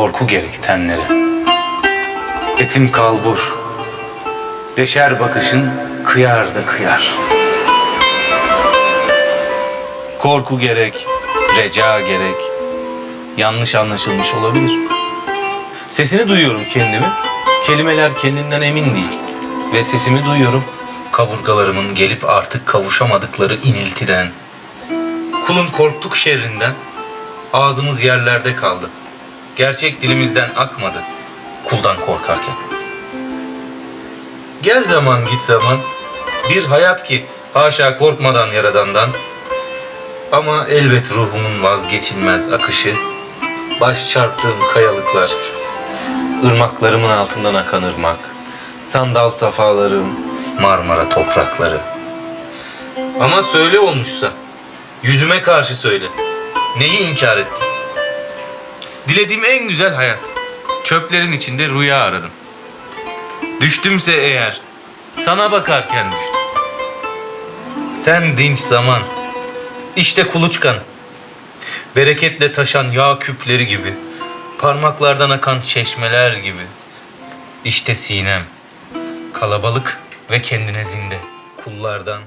korku gerek tenlere. Etim kalbur, deşer bakışın kıyar da kıyar. Korku gerek, reca gerek, yanlış anlaşılmış olabilir. Sesini duyuyorum kendimi, kelimeler kendinden emin değil. Ve sesimi duyuyorum, kaburgalarımın gelip artık kavuşamadıkları iniltiden. Kulun korktuk şerrinden, ağzımız yerlerde kaldı. Gerçek dilimizden akmadı, kuldan korkarken. Gel zaman git zaman, bir hayat ki haşa korkmadan yaradandan. Ama elbet ruhumun vazgeçilmez akışı, baş çarptığım kayalıklar, ırmaklarımın altından akan ırmak, sandal safalarım, Marmara toprakları. Ama söyle olmuşsa, yüzüme karşı söyle. Neyi inkar ettin? Dilediğim en güzel hayat. Çöplerin içinde rüya aradım. Düştümse eğer, sana bakarken düştüm. Sen dinç zaman, işte kuluçkan. Bereketle taşan yağ küpleri gibi, parmaklardan akan çeşmeler gibi. İşte sinem, kalabalık ve kendine zinde, kullardan